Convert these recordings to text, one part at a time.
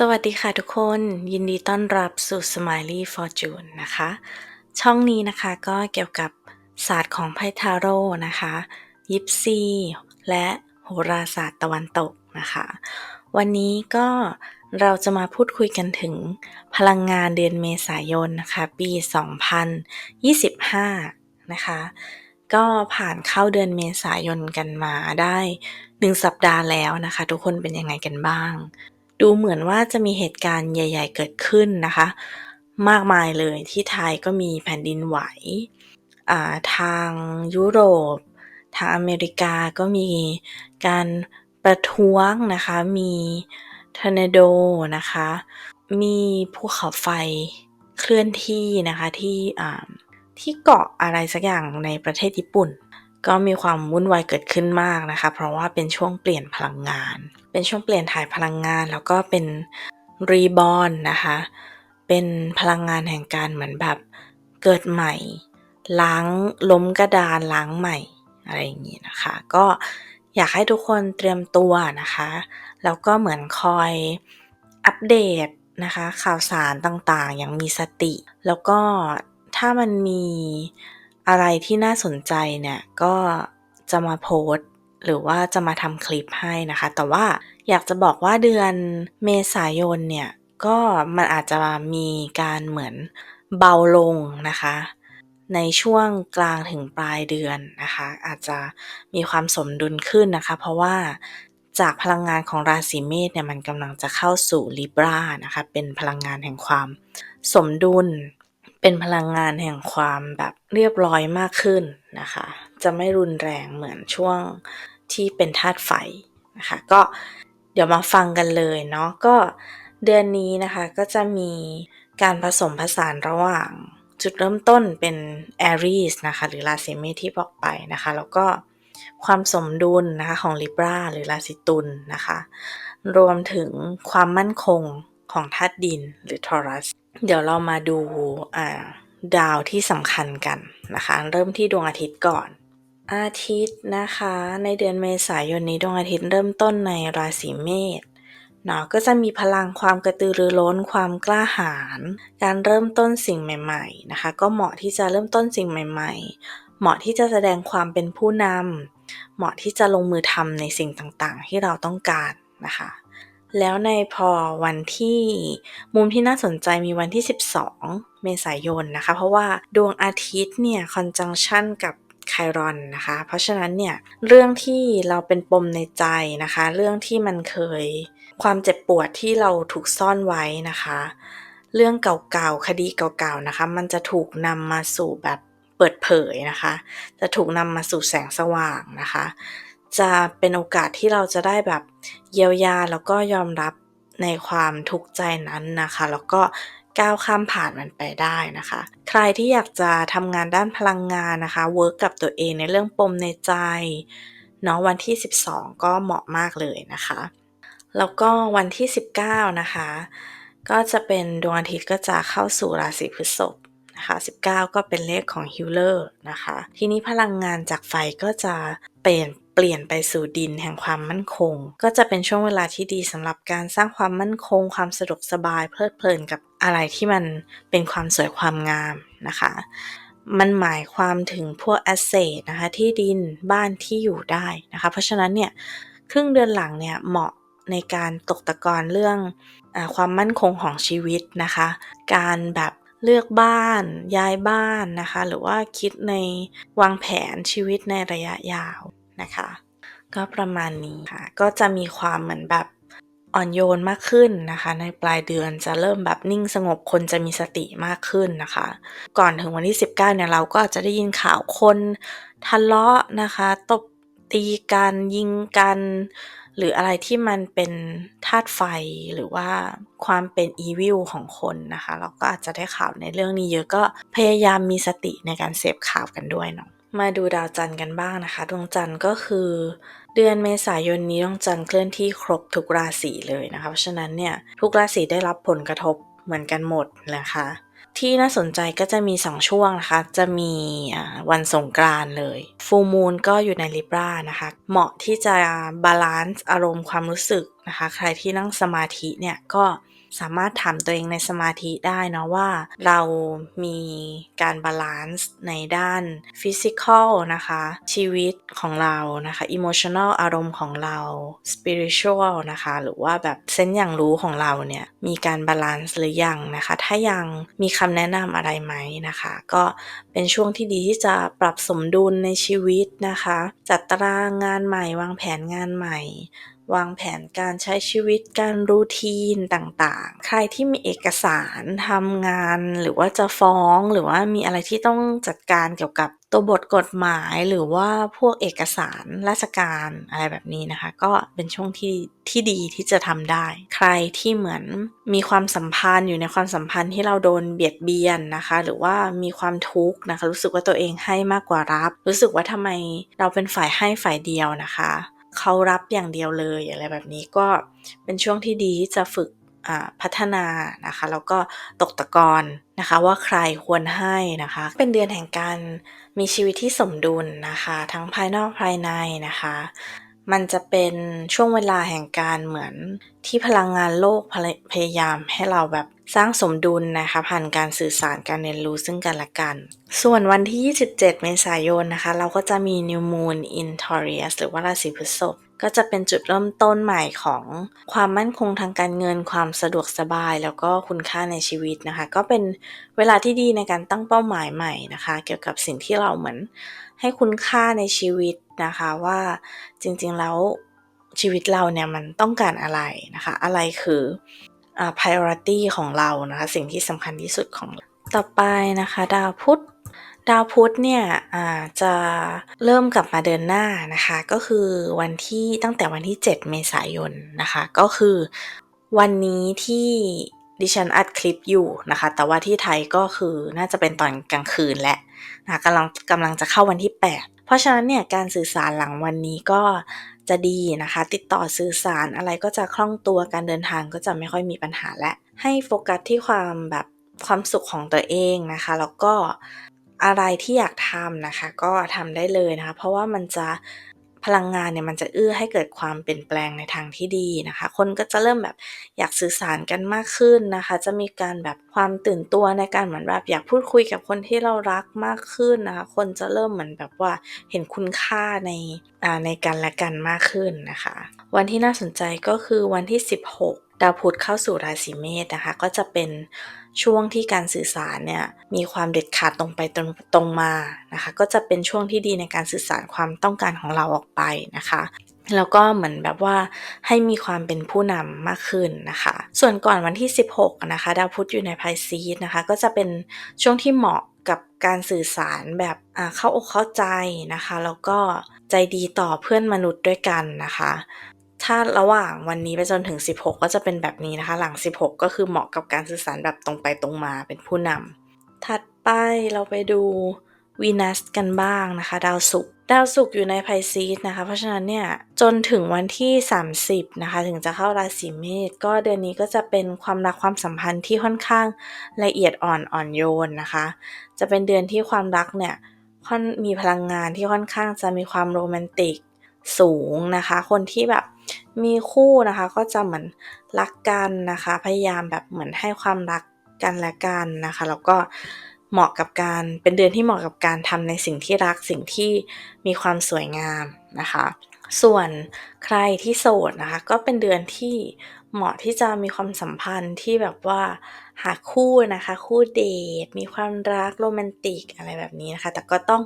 สวัสดีค่ะทุกคนยินดีต้อนรับสู่ Smiley Fortune นะคะ ช่องนี้นะคะก็เกี่ยวกับศาสตร์ของไพ่ทาโร่นะคะ ยิปซี และโหราศาสตร์ตะวันตกนะคะ วันนี้ก็เราจะมาพูดคุยกันถึงพลังงานเดือนเมษายนนะคะ ปี 2025 นะคะ ก็ผ่านเข้าเดือนเมษายนกันมาได้หนึ่งสัปดาห์แล้วนะคะ ทุกคนเป็นยังไงกันบ้าง ดูเหมือนว่าจะมีเหตุการณ์ใหญ่ ๆ เกิดขึ้นนะคะ มากมายเลยที่ไทยก็มีแผ่นดินไหวอ่าทางยุโรป ทางอเมริกาก็มีการประท้วงนะคะ มีทอร์นาโดนะคะ มีภูเขาไฟเคลื่อนที่นะคะที่อ่าที่เกาะอะไรสักอย่างในประเทศญี่ปุ่น ก็มีความวุ่นวายเกิดขึ้นมากนะคะ เพราะว่าเป็นช่วงเปลี่ยนพลังงาน เป็นช่วงเปลี่ยนถ่ายพลังงาน แล้วก็เป็นรีบอ n นะคะ เป็นพลังงานแห่งการเหมือนแบบเกิดใหม่ ล้างล้มกระดานล้างใหม่อะไรอย่างนี้นะคะ ก็อยากให้ทุกคนเตรียมตัวนะคะ แล้วก็เหมือนคอยอัปเดตนะคะ ข่าวสารต่างๆ อย่างมีสติ แล้วก็ถ้ามันมี อะไรที่น่าสนใจเนี่ยก็จะมาโพสหรือว่าจะมาทำคลิปให้นะคะ แต่ว่าอยากจะบอกว่าเดือนเมษายนเนี่ยก็มันอาจจะมีการเหมือนเบาลงนะคะ ในช่วงกลางถึงปลายเดือนนะคะ อาจจะมีความสมดุลขึ้นนะคะ เพราะว่าจากพลังงานของราศีเมษเนี่ยมันกำลังจะเข้าสู่ลิบรานะคะ เป็นพลังงานแห่งความสมดุล เป็นพลังงานแห่งความแบบเรียบร้อยมากขึ้นนะคะ จะไม่รุนแรงเหมือนช่วงที่เป็นธาตุไฟนะคะ ก็เดี๋ยวมาฟังกันเลยเนาะก็เดือนนี้นะคะก็จะมีการผสมผสานระหว่างจุดเริ่มต้นเป็น Aries นะคะ หรือราศีเมษที่บอกไปนะคะ แล้วก็ความสมดุลนะคะของ Libra หรือราศีตุลนะคะ รวมถึงความมั่นคงของธาตุดินหรือ Taurus เดี๋ยวเรามาดูดาวที่สำคัญกันนะคะ เริ่มที่ดวงอาทิตย์ก่อน อาทิตย์นะคะ ในเดือนเมษายนนี้ดวงอาทิตย์เริ่มต้นในราศีเมษเนาะก็จะมีพลังความกระตือรือร้นความกล้าหาญการเริ่มต้นสิ่งใหม่ ๆนะคะ ก็เหมาะที่จะเริ่มต้นสิ่งใหม่ ๆ เหมาะที่จะแสดงความเป็นผู้นำเหมาะที่จะลงมือทำในสิ่งต่างๆ ที่เราต้องการนะคะ แล้วในพอวันที่มุมที่น่าสนใจมีวันที่ 12 เมษายนนะคะ เพราะว่าดวงอาทิตย์เนี่ยคอนจังชันกับไครอนนะคะ เพราะฉะนั้นเนี่ยเรื่องที่เราเป็นปมในใจนะคะ เรื่องที่มันเคยความเจ็บปวดที่เราถูกซ่อนไว้นะคะ เรื่องเก่าๆคดีเก่าๆนะคะ มันจะถูกนำมาสู่แบบเปิดเผยนะคะ จะถูกนำมาสู่แสงสว่างนะคะ จะเป็นโอกาสที่เราจะได้แบบเยียวยาแล้วก็ยอมรับในความทุกข์ใจนั้นนะคะ แล้วก็ก้าวข้ามผ่านมันไปได้นะคะ ใครที่อยากจะทำงานด้านพลังงานนะคะเวิร์กกับตัวเองในเรื่องปมในใจเนาะวันที่ 12 ก็เหมาะมากเลยนะคะ แล้วก็วันที่ 19 นะคะ ก็จะเป็นดวงอาทิตย์ก็จะเข้าสู่ราศีพฤษภนะคะ19 ก็เป็นเลขของฮิลเลอร์นะคะ ทีนี้พลังงานจากไฟก็จะเปลี่ยน เปลี่ยนไปสู่ดินแห่งความมั่นคง ก็จะเป็นช่วงเวลาที่ดีสำหรับการสร้างความมั่นคง ความสะดวกสบายเพลิดเพลินกับอะไรที่มันเป็นความสวยความงามนะคะมันหมายความถึงพวกแอสเซทนะคะที่ดินบ้านที่อยู่ได้นะคะเพราะฉะนั้นเนี่ยครึ่งเดือนหลังเนี่ยเหมาะในการตกตะกอนเรื่องอความมั่นคงของชีวิตนะคะ การแบบเลือกบ้านย้ายบ้านนะคะ หรือว่าคิดในวางแผนชีวิตในระยะยาว นะคะ ก็ประมาณนี้ค่ะ ก็จะมีความเหมือนแบบอ่อนโยนมากขึ้นนะคะ ในปลายเดือนจะเริ่มแบบนิ่งสงบคนจะมีสติมากขึ้นนะคะ ก่อนถึงวันที่ 19เนี่ยเราก็อาจจะได้ยินข่าวคนทะเลาะนะคะ ตบตีกันยิงกัน หรืออะไรที่มันเป็นธาตุไฟหรือว่าความเป็นอีวิลของคนนะคะ เราก็อาจจะได้ข่าวในเรื่องนี้เยอะก็พยายามมีสติในการเสพข่าวกันด้วยเนาะ มาดูดาวจันทร์กันบ้างนะคะ ดวงจันทร์ก็คือ เดือนเมษายนนี้ดวงจันทร์เคลื่อนที่ครบทุกราศีเลยนะคะ เพราะฉะนั้นเนี่ยทุกราศีได้รับผลกระทบเหมือนกันหมดนะคะ ที่น่าสนใจก็จะมี2ช่วงนะคะ จะมีวันสงกรานเลยฟูมูลก็อยู่ในลิบรานะคะ เหมาะที่จะบาลานซ์อารมณ์ความรู้สึกนะคะ ใครที่นั่งสมาธิเนี่ยก็ สามารถถามตัวเองในสมาธิได้เนาะว่า เรามีการบาลานซ์ในด้านฟิสิกอลนะคะ ชีวิตของเรานะคะอิโมชัน a ลอารมณ์ของเราสปิริต u วลนะคะ หรือว่าแบบเซนส์อย่างรู้ของเราเนี่ย มีการบาลานซ์หรือยังนะคะ ถ้ายังมีคำแนะนำอะไรไหมนะคะ ก็เป็นช่วงที่ดีที่จะปรับสมดุลในชีวิตนะคะ จัดตารางงานใหม่วางแผนงานใหม่ วางแผนการใช้ชีวิตการรูทีนต่างๆ ใครที่มีเอกสารทำงาน หรือว่าจะฟ้องหรือว่ามีอะไรที่ต้องจัดการเกี่ยวกับตัวบทกฎหมายหรือว่าพวกเอกสารราชการอะไรแบบนี้นะคะ ก็เป็นช่วงที่ที่ดีที่จะทำได้ ใครที่เหมือนมีความสัมพันธ์อยู่ในความสัมพันธ์ที่เราโดนเบียดเบียนนะคะ หรือว่ามีความทุกข์นะคะ รู้สึกว่าตัวเองให้มากกว่ารับ รู้สึกว่าทำไมเราเป็นฝ่ายให้ฝ่ายเดียวนะคะ เขารับอย่างเดียวเลยอะไรแบบนี้ก็เป็นช่วงที่ดีที่จะฝึกพัฒนานะคะแล้วก็ตกตะกอนนะคะว่าใครควรให้นะคะ เป็นเดือนแห่งการมีชีวิตที่สมดุลนะคะ ทั้งภายนอกภายในนะคะ มันจะเป็นช่วงเวลาแห่งการเหมือนที่พลังงานโลกพยายามให้เราแบบสร้างสมดุลนะคะผ่านการสื่อสารการเรียนรู้ซึ่งกันและกัน ส่วนวันที่ 27 เมษายนนะคะ เราก็จะมี New Moon in Taurus หรือว่าราศีพฤษภก็จะเป็นจุดเริ่มต้นใหม่ของความมั่นคงทางการเงิน ความสะดวกสบาย แล้วก็คุณค่าในชีวิตนะคะ ก็เป็นเวลาที่ดีในการตั้งเป้าหมายใหม่นะคะ เกี่ยวกับสิ่งที่เราเหมือนให้คุณค่าในชีวิต นะคะว่าจริงๆแล้วชีวิตเราเนี่ยมันต้องการอะไรนะคะ อะไรคืออ่า priority ของเรานะคะสิ่งที่สำคัญที่สุดของต่อไปนะคะ ดาวพุธดาวพุธเนี่ยจะเริ่มกลับมาเดินหน้านะคะ ก็คือวันที่ตั้งแต่วันที่ 7 เมษายนนะคะ ก็คือวันนี้ที่ดิฉันอัดคลิปอยู่นะคะ แต่ว่าที่ไทยก็คือน่าจะเป็นตอนกลางคืนและนะกำลังกำลังจะเข้าวันที่ 8 เพราะฉะนั้นเนี่ยการสื่อสารหลังวันนี้ก็จะดีนะคะ ติดต่อสื่อสารอะไรก็จะคล่องตัวการเดินทางก็จะไม่ค่อยมีปัญหาและ ให้โฟกัสที่ความแบบความสุขของตัวเองนะคะ แล้วก็อะไรที่อยากทำนะคะ ก็ทำได้เลยนะคะ เพราะว่ามันจะ พลังงานเนี่ยมันจะเอื้อให้เกิดความเปลี่ยนแปลงในทางที่ดีนะคะ คนก็จะเริ่มแบบอยากสื่อสารกันมากขึ้นนะคะ จะมีการแบบความตื่นตัวในการเหมือนแบบอยากพูดคุยกับคนที่เรารักมากขึ้นนะคะ คนจะเริ่มเหมือนแบบว่าเห็นคุณค่าในในการและกันมากขึ้นนะคะ วันที่น่าสนใจก็คือวันที่ 16 ดาวพุธเข้าสู่ราศีเมษนะคะ ก็จะเป็น ช่วงที่การสื่อสารเนี่ยมีความเด็ดขาดตรงไปตรงตรงมานะคะ ก็จะเป็นช่วงที่ดีในการสื่อสารความต้องการของเราออกไปนะคะแล้วก็เหมือนแบบว่าให้มีความเป็นผู้นำมากขึ้นนะคะ ส่วนก่อนวันที่ 16 นะคะ ดาวพุธอยู่ในไพซีสนะคะ ก็จะเป็นช่วงที่เหมาะกับการสื่อสารแบบเข้าอกเข้าใจนะคะ แล้วก็ใจดีต่อเพื่อนมนุษย์ด้วยกันนะคะ ถ้าระหว่างวันนี้ไปจนถึง 16 ก็จะเป็นแบบนี้นะคะ หลัง 16 ก็คือเหมาะกับการสื่อสารแบบตรงไปตรงมาเป็นผู้นำถัดไปเราไปดูวีนัสกันบ้างนะคะ ดาวศุกร์ดาวศุกร์อยู่ในไพซีสนะคะ เพราะฉะนั้นเนี่ยจนถึงวันที่ 30 นะคะ ถึงจะเข้าราศีเมษก็เดือนนี้ก็จะเป็นความรักความสัมพันธ์ที่ค่อนข้างละเอียดอ่อนอ่อนโยนนะคะ จะเป็นเดือนที่ความรักเนี่ยมีพลังงานที่ค่อนข้างจะมีความโรแมนติก สูงนะคะ คนที่แบบมีคู่นะคะก็จะเหมือนรักกันนะคะ พยายามแบบเหมือนให้ความรักกันและกันนะคะ แล้วก็เหมาะกับการเป็นเดือนที่เหมาะกับการทำในสิ่งที่รักสิ่งที่มีความสวยงามนะคะ ส่วนใครที่โสดนะคะ ก็เป็นเดือนที่เหมาะที่จะมีความสัมพันธ์ที่แบบว่า หาคู่นะคะ คู่เดท มีความรักโรแมนติกอะไรแบบนี้นะคะ แต่ก็ต้อง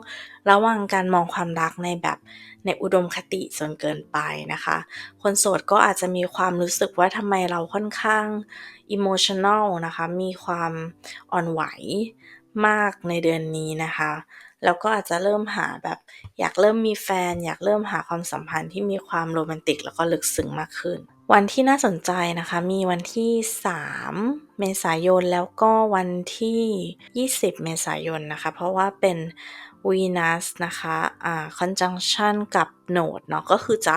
ระวังการมองความรักในแบบในอุดมคติส่วนเกินไปนะคะ คนโสดก็อาจจะมีความรู้สึกว่าทำไมเราค่อนข้างอิโมชันแนลนะคะ มีความอ่อนไหวมากในเดือนนี้นะคะแล้วก็อาจจะเริ่มหาแบบอยากเริ่มมีแฟน อยากเริ่มหาความสัมพันธ์ที่มีความโรแมนติกแล้วก็ลึกซึ้งมากขึ้น วันที่น่าสนใจนะคะ มีวันที่ 3 เมษายนแล้วก็วันที่ 20 เมษายนนะคะ เพราะว่าเป็นวีนัสนะคะอ่าคอนจังชันกับโนดเนาะก็คือจะ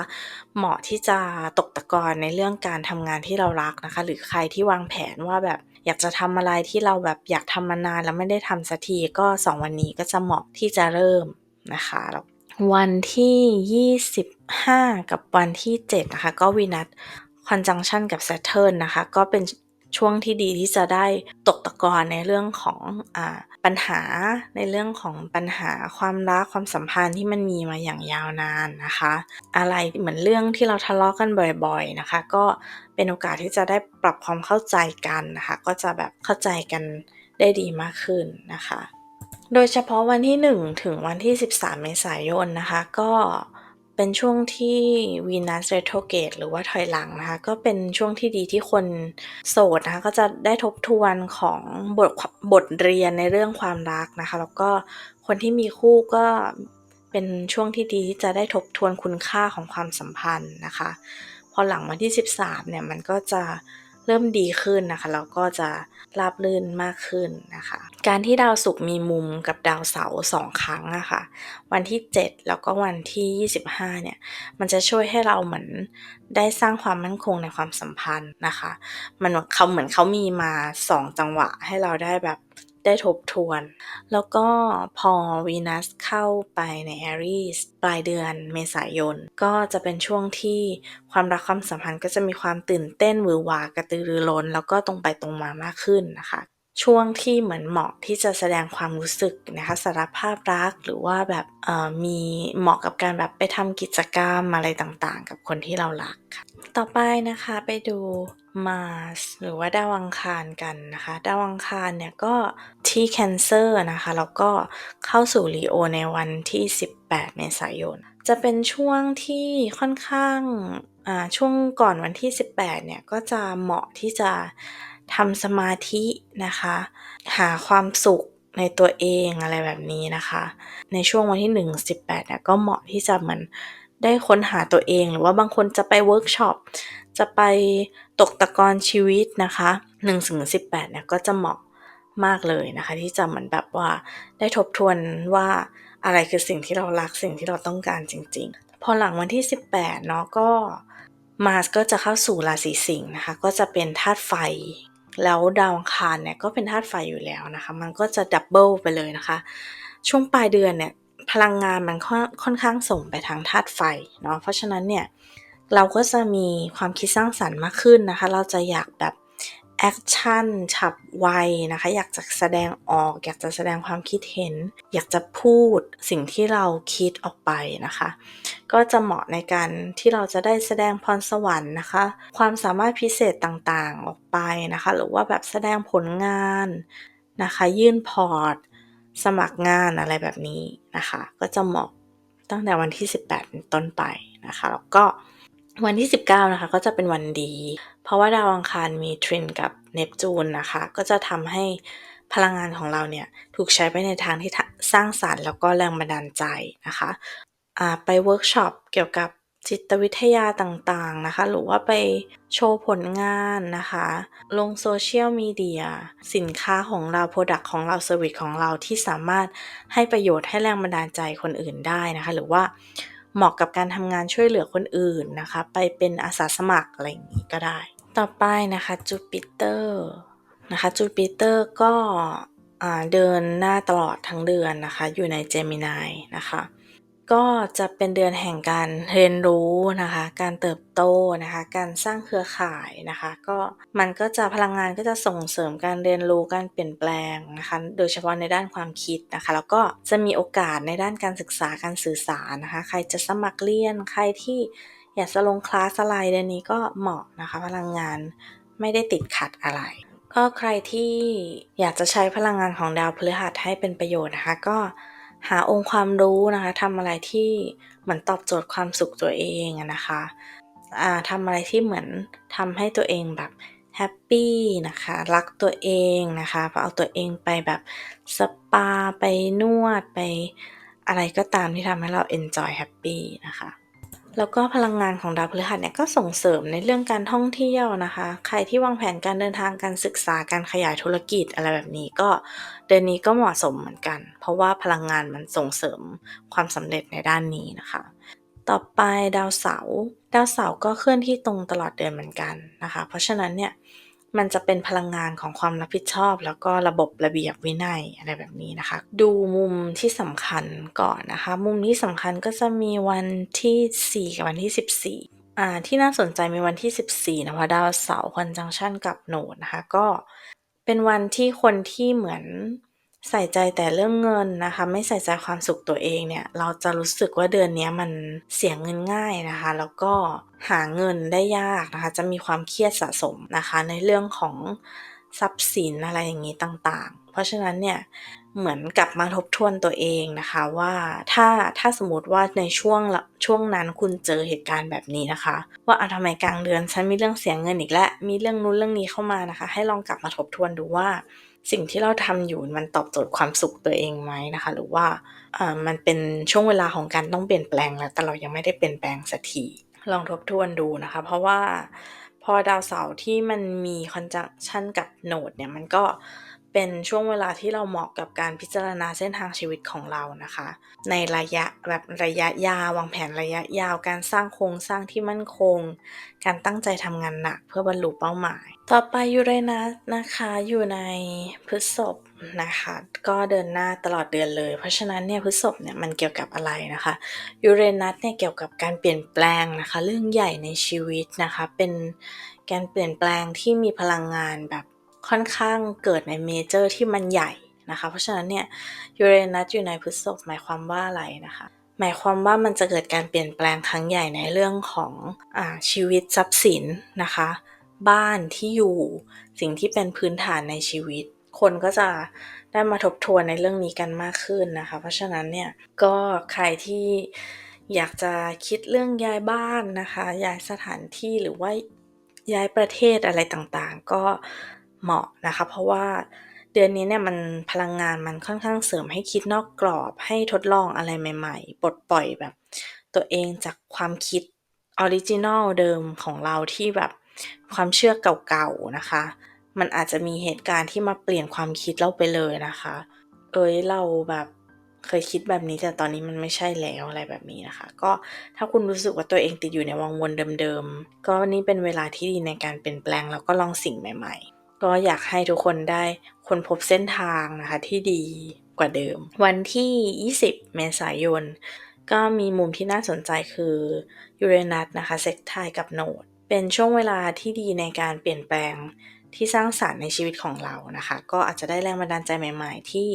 เหมาะที่จะตกตะกอนในเรื่องการทำงานที่เรารักนะคะ หรือใครที่วางแผนว่าแบบอยากจะทำอะไรที่เราแบบอยากทำมานานแล้วไม่ได้ทำสักทีก็ 2 วันนี้ก็จะเหมาะที่จะเริ่มนะคะวันที่ 25 กับวันที่ 7 นะคะ ก็วีนัส conjunction กับ Saturn นะคะ ก็เป็นช่วงที่ดีที่จะได้ตกตะกอนในเรื่องของอปัญหาในเรื่องของปัญหาความรักความสัมพันธ์ที่มันมีมาอย่างยาวนานนะคะ อะไรเหมือนเรื่องที่เราทะเลาะกันบ่อยๆนะคะ ก็เป็นโอกาสที่จะได้ปรับความเข้าใจกันนะคะ ก็จะแบบเข้าใจกันได้ดีมากขึ้นนะคะ โดยเฉพาะวันที่ 1 ถึงวันที่ 13 เมษายนนะคะ ก็ เป็นช่วงที่วีนัสเรโทรเกตหรือว่าถอยหลังนะคะ ก็เป็นช่วงที่ดีที่คนโสดนะคะ ก็จะได้ทบทวนของบทบทเรียนในเรื่องความรักนะคะ แล้วก็คนที่มีคู่ก็เป็นช่วงที่ดีที่จะได้ทบทวนคุณค่าของความสัมพันธ์นะคะ พอหลังวันที่ 13เนี่ยมันก็จะ เริ่มดีขึ้นนะคะแล้วก็จะราบรื่นมากขึ้นนะคะ การที่ดาวศุกร์มีมุมกับดาวเสาร์สองครั้งอะคะ่ะวันที่ 7 แล้วก็วันที่ 25 เนี่ย มันจะช่วยให้เราเหมือนได้สร้างความมั่นคงในความสัมพันธ์นะคะ มันเขาเหมือนเขามีมา 2 จังหวะให้เราได้แบบได้ทบทวน แล้วก็พอวีนัสเข้าไปในแอรีสปลายเดือนเมษายน ก็จะเป็นช่วงที่ความรักความสัมพันธ์ก็จะมีความตื่นเต้นหวือหวากระตือรือร้น แล้วก็ตรงไปตรงมามากขึ้นนะคะ ช่วงที่เหมือนเหมาะที่จะแสดงความรู้สึกนะคะสารภาพรักหรือว่าแบบมีเหมาะกับการแบบไปทำกิจกรรมอะไรต่างๆ กับคนที่เรารักค่ะต่อไปนะคะไปดูมาสหรือว่าดาวอังคารกันนะคะดาวอังคารเนี่ยก็ที่แคนเซอร์นะคะแล้วก็เข้าสู่ลีโอในวันที่ 18 เมษายน จะเป็นช่วงที่ค่อนข้างช่วงก่อนวันที่ 18 เนี่ยก็จะเหมาะที่จะ ทำสมาธินะคะ หาความสุขในตัวเองอะไรแบบนี้นะคะ ในช่วงวันที่ 1 18เนี่ยก็เหมาะที่จะเหมือนได้ค้นหาตัวเองหรือว่าบางคนจะไปเวิร์กช็อปจะไปตกตะกอนชีวิตนะคะ1ถึง18เนี่ยก็จะเหมาะมากเลยนะคะ ที่จะเหมือนแบบว่าได้ทบทวนว่าอะไรคือสิ่งที่เรารักสิ่งที่เราต้องการจริง ๆ พอหลังวันที่ 18เนาะก็มาสก็จะเข้าสู่ราศีสิงห์นะคะ ก็จะเป็นธาตุไฟ แล้วดาวอังคารเนี่ยก็เป็นธาตุไฟอยู่แล้วนะคะ มันก็จะดับเบิลไปเลยนะคะ ช่วงปลายเดือนเนี่ยพลังงานมันค่อนข้างส่งไปทางธาตุไฟเนาะเพราะฉะนั้นเนี่ยเราก็จะมีความคิดสร้างสรรค์มากขึ้นนะคะ เราจะอยากแบบ แอคชั่นฉับไวนะคะ อยากจะแสดงออก อยากจะแสดงความคิดเห็น อยากจะพูดสิ่งที่เราคิดออกไปนะคะ ก็จะเหมาะในการที่เราจะได้แสดงพรสวรรค์นะคะ ความสามารถพิเศษต่างๆออกไปนะคะ หรือว่าแบบแสดงผลงานนะคะ ยื่นพอร์ต สมัครงานอะไรแบบนี้นะคะ ก็จะเหมาะตั้งแต่วันที่ 18 เป็นต้นไปนะคะ แล้วก็ วันที่ 19 นะคะ ก็จะเป็นวันดี เพราะว่าดาวอังคารมีทรินกับเนปจูนนะคะ ก็จะทำให้พลังงานของเราเนี่ยถูกใช้ไปในทางที่สร้างสารรค์แล้วก็แรงบันดาลใจนะคะไปเวิร์กช็อปเกี่ยวกับจิตวิทยาต่างๆนะคะ หรือว่าไปโชว์ผลงานนะคะ ลงโซเชียลมีเดียสินค้าของเราโปรดักต์ของเราเซอร์วิสของเราที่สามารถให้ประโยชน์ให้แรงบันดาลใจคนอื่นได้นะคะ หรือว่า เหมาะกับการทำงานช่วยเหลือคนอื่นนะคะ ไปเป็นอาสาสมัครอะไรอย่างนี้ก็ได้ ต่อไปนะคะจูปิเตอร์นะคะจูปิเตอร์ก็เดินหน้าตลอดทั้งเดือนนะคะ อยู่ในเจมินายนะคะ ก็จะเป็นเดือนแห่งการเรียนรู้นะคะ การเติบโตนะคะ การสร้างเครือข่ายนะคะ ก็มันก็จะพลังงานก็จะส่งเสริมการเรียนรู้การเปลี่ยนแปลงนะคะ โดยเฉพาะในด้านความคิดนะคะ แล้วก็จะมีโอกาสในด้านการศึกษาการสื่อสารนะคะ ใครจะสมัครเรียนใครที่อยากจะลงคลาสอะไรเดือนนี้ก็เหมาะนะคะ พลังงานไม่ได้ติดขัดอะไรก็ใครที่อยากจะใช้พลังงานของดาวพฤหัสให้เป็นประโยชน์นะคะ ก็ หาองค์ความรู้นะคะทำอะไรที่เหมือนตอบโจทย์ความสุขตัวเองนะคะทำอะไรที่เหมือนทำให้ตัวเองแบบแฮปปี้นะคะ รักตัวเองนะคะเอาตัวเองไปแบบสปา ไปนวดไปอะไรก็ตามที่ทำให้เราเอนจอยแฮปปี้นะคะ แล้วก็พลังงานของดาวพฤหัสเนี่ยก็ส่งเสริมในเรื่องการท่องเที่ยวนะคะ ใครที่วางแผนการเดินทางการศึกษาการขยายธุรกิจอะไรแบบนี้ก็เดือนนี้ก็เหมาะสมเหมือนกัน เพราะว่าพลังงานมันส่งเสริมความสำเร็จในด้านนี้นะคะ ต่อไปดาวเสาร์ดาวเสาร์ก็เคลื่อนที่ตรงตลอดเดือนเหมือนกันนะคะ เพราะฉะนั้นเนี่ย มันจะเป็นพลังงานของความรับผิดชอบ แล้วก็ระบบระเบียบวินัยอะไรแบบนี้นะคะ ดูมุมที่สำคัญก่อนนะคะ มุมที่สำคัญก็จะมีวันที่ 4 กับวันที่ 14อ่าที่น่าสนใจมีวันที่ 14นะคะดาวเสาร์คอนจังชันกับโหนดนะคะก็เป็นวันที่คนที่เหมือน ใส่ใจแต่เรื่องเงินนะคะ ไม่ใส่ใจความสุขตัวเองเนี่ยเราจะรู้สึกว่าเดือนนี้มันเสียเงินง่ายนะคะ แล้วก็หาเงินได้ยากนะคะ จะมีความเครียดสะสมนะคะ ในเรื่องของทรัพย์สินอะไรอย่างนี้ต่างๆ เพราะฉะนั้นเนี่ยเหมือนกลับมาทบทวนตัวเองนะคะว่าถ้าถ้าสมมติว่าในช่วงช่วงนั้นคุณเจอเหตุการณ์แบบนี้นะคะ ว่าอาทำไมกลางเดือนฉันมีเรื่องเสียเงินอีกแล้วมีเรื่องนู้นเรื่องนี้เข้ามานะคะ ให้ลองกลับมาทบทวนดูว่า สิ่งที่เราทำอยู่มันตอบโจทย์ความสุขตัวเองไหมนะคะ หรือว่ามันเป็นช่วงเวลาของการต้องเปลี่ยนแปลงแล้วแต่เรายังไม่ได้เปลี่ยนแปลงสักทีลองทบทวนดูนะคะ เพราะว่าพอดาวเสาร์ที่มันมีคอนจังชันกับโนดเนี่ยมันก็ เป็นช่วงเวลาที่เราเหมาะกับการพิจารณาเส้นทางชีวิตของเรานะคะ ในระยะแบบระยะยาววางแผนระยะยาว การสร้างโครงสร้างที่มั่นคง การตั้งใจทำงานหนักเพื่อบรรลุเป้าหมาย ต่อไปยูเรนัสนะคะอยู่ในพฤษภนะคะก็เดินหน้าตลอดเดือนเลย เพราะฉะนั้นเนี่ยพฤษภเนี่ยมันเกี่ยวกับอะไรนะคะยูเรนัสเนี่ยเกี่ยวกับการเปลี่ยนแปลงนะคะ เรื่องใหญ่ในชีวิตนะคะ เป็นการเปลี่ยนแปลงที่มีพลังงานแบบ ค่อนข้างเกิดในเมเจอร์ที่มันใหญ่นะคะ เพราะฉะนั้นเนี่ยยูเรนัสอยู่ในพฤษภหมายความว่าอะไรนะคะหมายความว่ามันจะเกิดการเปลี่ยนแปลงครั้งใหญ่ในเรื่องของอชีวิตทรัพย์สินนะคะ บ้านที่อยู่สิ่งที่เป็นพื้นฐานในชีวิต คนก็จะได้มาทบทวนในเรื่องนี้กันมากขึ้นนะคะ เพราะฉะนั้นเนี่ยก็ใครที่อยากจะคิดเรื่องย้ายบ้านนะคะย้ายสถานที่หรือว่าย้ายประเทศอะไรต่างๆ ก็ เหมาะนะคะ เพราะว่าเดือนนี้เนี่ยมันพลังงานมันค่อนข้างเสริมให้คิดนอกกรอบให้ทดลองอะไรใหม่ ๆ ปลดปล่อยแบบ ตัวเองจากความคิดออริจินอลเดิมของเราที่แบบความเชื่อเก่าๆนะคะ มันอาจจะมีเหตุการณ์ที่มาเปลี่ยนความคิดเราไปเลยนะคะ เอ้ยเราแบบเคยคิดแบบนี้แต่ตอนนี้มันไม่ใช่แล้วอะไรแบบนี้นะคะ ก็ถ้าคุณรู้สึกว่าตัวเองติดอยู่ในวังวนเดิมๆ ก็นี่เป็นเวลาที่ดีในการเปลี่ยนแปลงแล้วก็ลองสิ่งใหม่ๆ ก็อยากให้ทุกคนได้ค้นพบเส้นทางนะคะที่ดีกว่าเดิม วันที่ 20 เมษายน ก็มีมุมที่น่าสนใจคือยูเรนัสนะคะเซ็กไทกับโนด เป็นช่วงเวลาที่ดีในการเปลี่ยนแปลงที่สร้างสารรค์ในชีวิตของเรานะคะ ก็อาจจะได้แรงบันดาลใจใหม่ ๆ ที่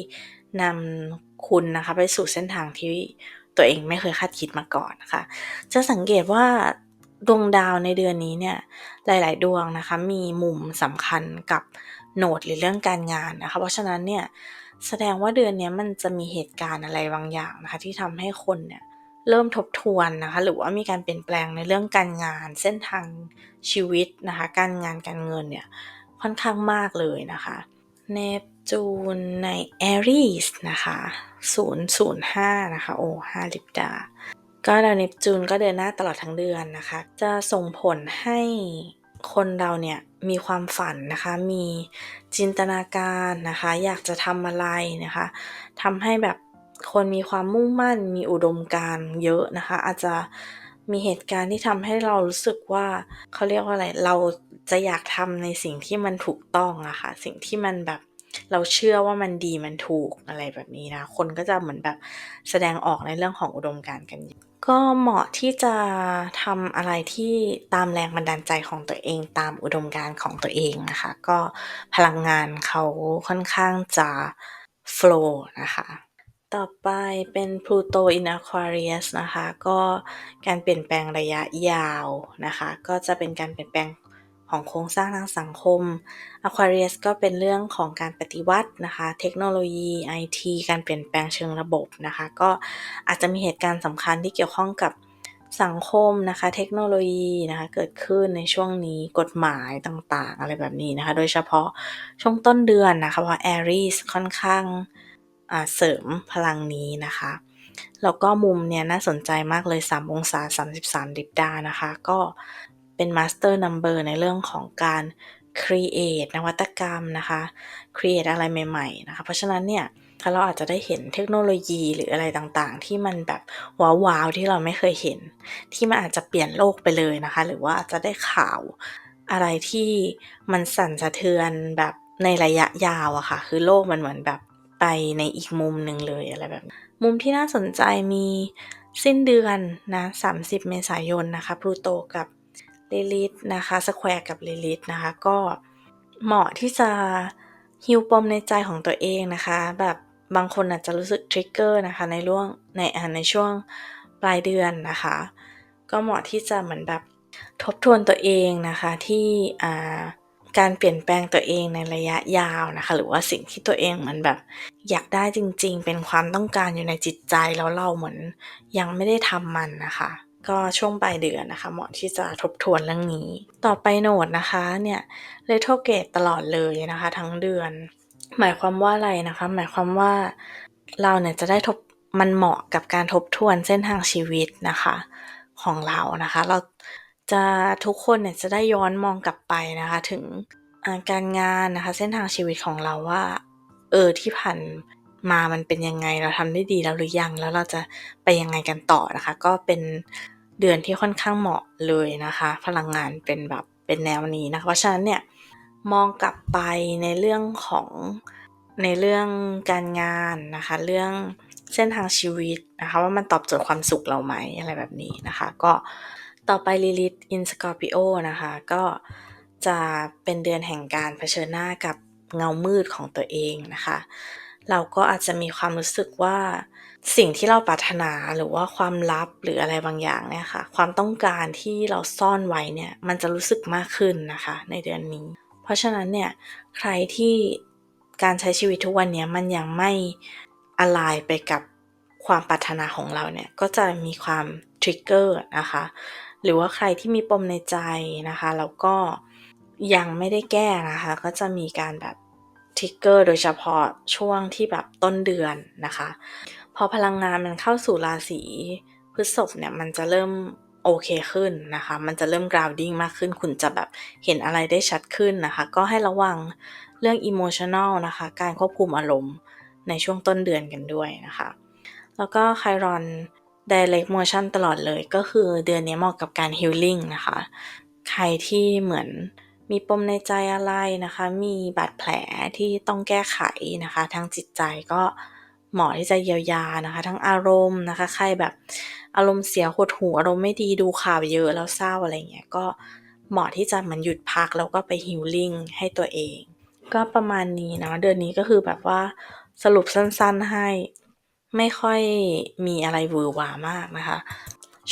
นำคุณนะคะไปสู่เส้นทางที่ตัวเองไม่เคยคาดคิดมาก่อนนะคะ จะสังเกตว่า ดวงดาวในเดือนนี้เนี่ยหลาย ๆ ดวงนะคะมีมุมสำคัญกับโหนดหรือเรื่องการงานนะคะ เพราะฉะนั้นเนี่ยแสดงว่าเดือนนี้มันจะมีเหตุการณ์อะไรบางอย่างนะคะที่ทำให้คนเนี่ยเริ่มทบทวนนะคะหรือว่ามีการเปลี่ยนแปลงในเรื่องการงานเส้นทางชีวิตนะคะการงานการเงินเนี่ยค่อนข้างมากเลยนะคะเนปจูนในแอรีสนะคะ005นะคะโอ้5ลิบดา ก็ดาวเนปจูนก็เดินหน้าตลอดทั้งเดือนนะคะ จะส่งผลให้คนเราเนี่ยมีความฝันนะคะ มีจินตนาการนะคะ อยากจะทำอะไรนะคะทำให้แบบคนมีความมุ่งมั่น มีอุดมการเยอะนะคะ อาจจะมีเหตุการณ์ที่ทำให้เรารู้สึกว่าเขาเรียกว่าอะไร เราจะอยากทำในสิ่งที่มันถูกต้องอะคะ่ะ สิ่งที่มันแบบเราเชื่อว่ามันดีมันถูกอะไรแบบนี้นะ คนก็จะเหมือนแบบแสดงออกในเรื่องของอุดมการณ์กัน ก็เหมาะที่จะทำอะไรที่ตามแรงบันดาลใจของตัวเอง ตามอุดมการณ์ของตัวเองนะคะ ก็พลังงานเขาค่อนข้างจะ flow นะคะ ต่อไปเป็น Pluto in Aquarius นะคะ ก็การเปลี่ยนแปลงระยะยาวนะคะ ก็จะเป็นการเปลี่ยนแปลง ของโครงสร้างทางสังคม Aquarius ก็เป็นเรื่องของการปฏิวัตินะคะ เทคโนโลยี IT การเปลี่ยนแปลงเชิงระบบนะคะ ก็อาจจะมีเหตุการณ์สำคัญที่เกี่ยวข้องกับสังคมนะคะ เทคโนโลยีนะคะ เกิดขึ้นในช่วงนี้กฎหมายต่างๆ อะไรแบบนี้นะคะ โดยเฉพาะช่วงต้นเดือนนะคะว่าะ Aries ค่อนข้างเสริมพลังนี้นะคะ แล้วก็มุมเนี่ยน่าสนใจมากเลย 3 องศา 33 ดิบดานะคะ ก็ เป็นมาสเตอร์นัมเบอร์ในเรื่องของการ create นวัตกรรมนะคะ create อะไรใหม่ๆนะคะ เพราะฉะนั้นเนี่ยถ้าเราอาจจะได้เห็นเทคโนโลยีหรืออะไรต่างๆ ที่มันแบบว้าวๆที่เราไม่เคยเห็น ที่มันอาจจะเปลี่ยนโลกไปเลยนะคะ หรือว่าอาจจะได้ข่าวอะไรที่มันสั่นสะเทือนแบบในระยะยาวอะค่ะ คือโลกมันเหมือนแบบไปในอีกมุมหนึ่งเลยอะไรแบบ มุมที่น่าสนใจมีสิ้นเดือนนะ 30 เมษายนนะคะพลูโตกับ ลิลิตนะคะสแควร์กับลิลิตนะคะ ก็เหมาะที่จะฮิวปมในใจของตัวเองนะคะ แบบบางคนอาจจะรู้สึกทริกเกอร์นะคะในร่วงในในช่วงปลายเดือนนะคะ ก็เหมาะที่จะเหมือนแบบทบทวนตัวเองนะคะที่การเปลี่ยนแปลงตัวเองในระยะยาวนะคะ หรือว่าสิ่งที่ตัวเองเหมือนแบบอยากได้จริงๆ เป็นความต้องการอยู่ในจิตใจแล้วเราเหมือนยังไม่ได้ทำมันนะคะ ก็ช่วงปลายเดือนนะคะเหมาะที่จะทบทวนเรื่องนี้ ต่อไปโหนดนะคะเนี่ยเลโทเกตตลอดเลยนะคะ ทั้งเดือน หมายความว่าอะไรนะคะ หมายความว่าเราเนี่ยจะได้ทบมันเหมาะกับการทบทวนเส้นทางชีวิตนะคะ ของเรานะคะ เราจะทุกคนเนี่ยจะได้ย้อนมองกลับไปนะคะ ถึงการงานนะคะ เส้นทางชีวิตของเราว่า เออที่ผ่านมามันเป็นยังไงเราทำได้ดีแล้วหรือยัง แล้วเราจะไปยังไงกันต่อนะคะ ก็เป็น เดือนที่ค่อนข้างเหมาะเลยนะคะ พลังงานเป็นแบบเป็นแนวนี้นะคะเพราะฉะนั้นเนี่ยมองกลับไปในเรื่องของในเรื่องการงานนะคะ เรื่องเส้นทางชีวิตนะคะ ว่ามันตอบโจทย์ความสุขเราไหมอะไรแบบนี้นะคะ ก็ต่อไปลิลิตอินสกอร์ปิโอนะคะ ก็จะเป็นเดือนแห่งการเผชิญหน้ากับเงามืดของตัวเองนะคะ เราก็อาจจะมีความรู้สึกว่า สิ่งที่เราปรารถนาหรือว่าความลับหรืออะไรบางอย่างเนี่ยค่ะ ความต้องการที่เราซ่อนไว้เนี่ย มันจะรู้สึกมากขึ้นนะคะ ในเดือนนี้ เพราะฉะนั้นเนี่ยใครที่การใช้ชีวิตทุกวันนี้มันยังไม่อะไรไปกับความปรารถนาของเราเนี่ย ก็จะมีความทริกเกอร์นะคะ หรือว่าใครที่มีปมในใจนะคะ แล้วก็ยังไม่ได้แก้นะคะ ก็จะมีการแบบ ทริกเกอร์โดยเฉพาะช่วงที่แบบต้นเดือนนะคะ พอพลังงานมันเข้าสู่ราศีพฤษภเนี่ยมันจะเริ่มโอเคขึ้นนะคะ มันจะเริ่มกราวดิ้งมากขึ้น คุณจะแบบเห็นอะไรได้ชัดขึ้นนะคะ ก็ให้ระวังเรื่องอิโมชันแนลนะคะ การควบคุมอารมณ์ในช่วงต้นเดือนกันด้วยนะคะ แล้วก็ไครอน direct motion ตลอดเลย ก็คือเดือนนี้เหมาะกับการ healing นะคะ ใครที่เหมือน มีปมในใจอะไรนะคะ มีบาดแผลที่ต้องแก้ไขนะคะ ทางจิตใจก็เหมาะที่จะเยียวยานะคะ ทั้งอารมณ์นะคะ ใครแบบอารมณ์เสียหดหูอารมณ์ไม่ดีดูข่าวเยอะแล้วเศร้าอะไรเงี้ยก็เหมาะที่จะมันหยุดพักแล้วก็ไปฮิลลิ่งให้ตัวเอง ก็ประมาณนี้นะเดือนนี้ก็คือแบบว่าสรุปสั้นๆให้ไม่ค่อยมีอะไรวือหวามากนะคะ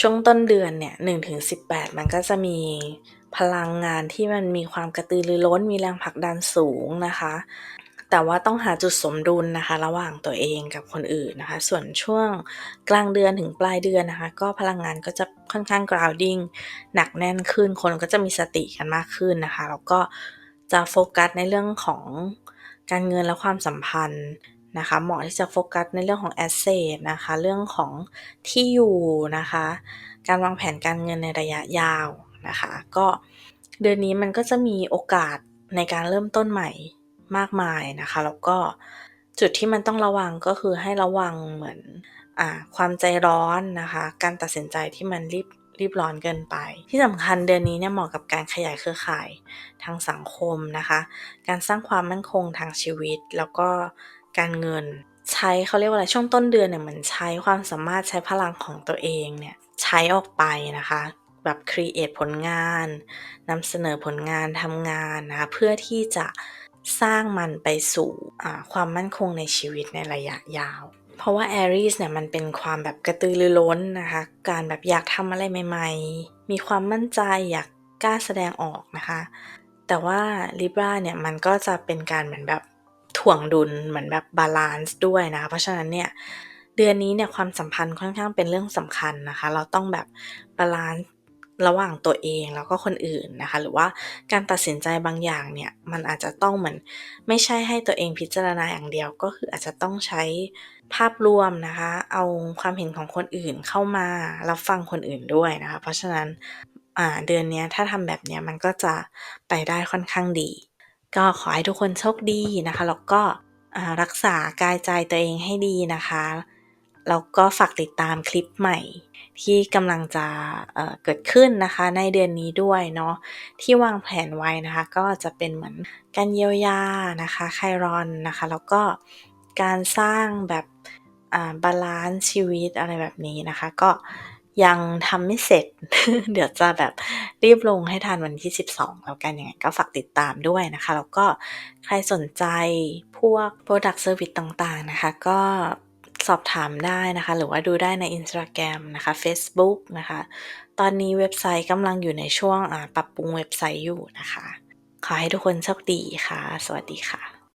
ช่วงต้นเดือนเนี่ยหนึ่งงสิบแปดมันก็จะมี พลังงานที่มันมีความกระตือรือร้น มีแรงผลักดันสูงนะคะ แต่ว่าต้องหาจุดสมดุลนะคะ ระหว่างตัวเองกับคนอื่นนะคะ ส่วนช่วงกลางเดือนถึงปลายเดือนนะคะ ก็พลังงานก็จะค่อนข้างกราวดิ้งหนักแน่นขึ้น คนก็จะมีสติกันมากขึ้นนะคะ แล้วก็จะโฟกัสในเรื่องของการเงินและความสัมพันธ์นะคะเหมาะที่จะโฟกัสในเรื่องของแอสเซทนะคะ เรื่องของที่อยู่นะคะ การวางแผนการเงินในระยะยาว นะคะ ก็เดือนนี้มันก็จะมีโอกาสในการเริ่มต้นใหม่มากมายนะคะ แล้วก็จุดที่มันต้องระวังก็คือให้ระวังเหมือนอความใจร้อนนะคะ การตัดสินใจที่มันรีบรีบร้อนเกินไป ที่สำคัญเดือนนี้เนี่ยเหมาะกับการขยายเครือข่ายทางสังคมนะคะ การสร้างความมั่นคงทางชีวิต แล้วก็การเงินใช้เขาเรียกว่าอะไรช่วงต้นเดือนเนี่ยเหมือนใช้ความสามารถใช้พลังของตัวเองเนี่ยใช้ออกไปนะคะ แบบครีเอทผลงานนำเสนอผลงานทำงานนะคะเพื่อที่จะสร้างมันไปสู่ความมั่นคงในชีวิตในระยะยาว เพราะว่าแอรีสเนี่ยมันเป็นความแบบกระตือรือร้นนะคะ การแบบอยากทำอะไรใหม่ ๆ มีความมั่นใจอยากกล้าแสดงออกนะคะ แต่ว่า Libra เนี่ยมันก็จะเป็นการเหมือนแบบถ่วงดุลเหมือนแบบบาลานซ์ด้วยนะเพราะฉะนั้นเนี่ยเดือนนี้เนี่ยความสัมพันธ์ค่อนข้างเป็นเรื่องสำคัญนะคะ เราต้องแบบบาลานซ์ ระหว่างตัวเองแล้วก็คนอื่นนะคะ หรือว่าการตัดสินใจบางอย่างเนี่ยมันอาจจะต้องเหมือนไม่ใช่ให้ตัวเองพิจารณาอย่างเดียวก็คืออาจจะต้องใช้ภาพรวมนะคะ เอาความเห็นของคนอื่นเข้ามารับฟังคนอื่นด้วยนะคะ เพราะฉะนั้นเดือนนี้ถ้าทำแบบนี้มันก็จะไปได้ค่อนข้างดี ก็ขอให้ทุกคนโชคดีนะคะ แล้วก็รักษากายใจตัวเองให้ดีนะคะ แล้วก็ฝากติดตามคลิปใหม่ ที่กำลังจะเเกิดขึ้นนะคะ ในเดือนนี้ด้วยเนาะที่วางแผนไว้นะคะ ก็จะเป็นเหมือนการเยียวยานะคะไครอนนะคะ แล้วก็การสร้างแบบบาลันซ์ชีวิตอะไรแบบนี้นะคะ ก็ยังทำไม่เสร็จ เดี๋ยวจะแบบรีบลงให้ทันวันที่ 12 แล้วกันยังไงก็ฝากติดตามด้วยนะคะ แล้วก็ใครสนใจพวกพรอดักต์เซอร์วิสต่างๆนะคะ ก็ สอบถามได้นะคะ หรือว่าดูได้ใน Instagram นะคะเฟซบุ๊กนะคะ ตอนนี้เว็บไซต์กำลังอยู่ในช่วงปรับปรุงเว็บไซต์อยู่นะคะ ขอให้ทุกคนโชคดีค่ะ สวัสดีค่ะ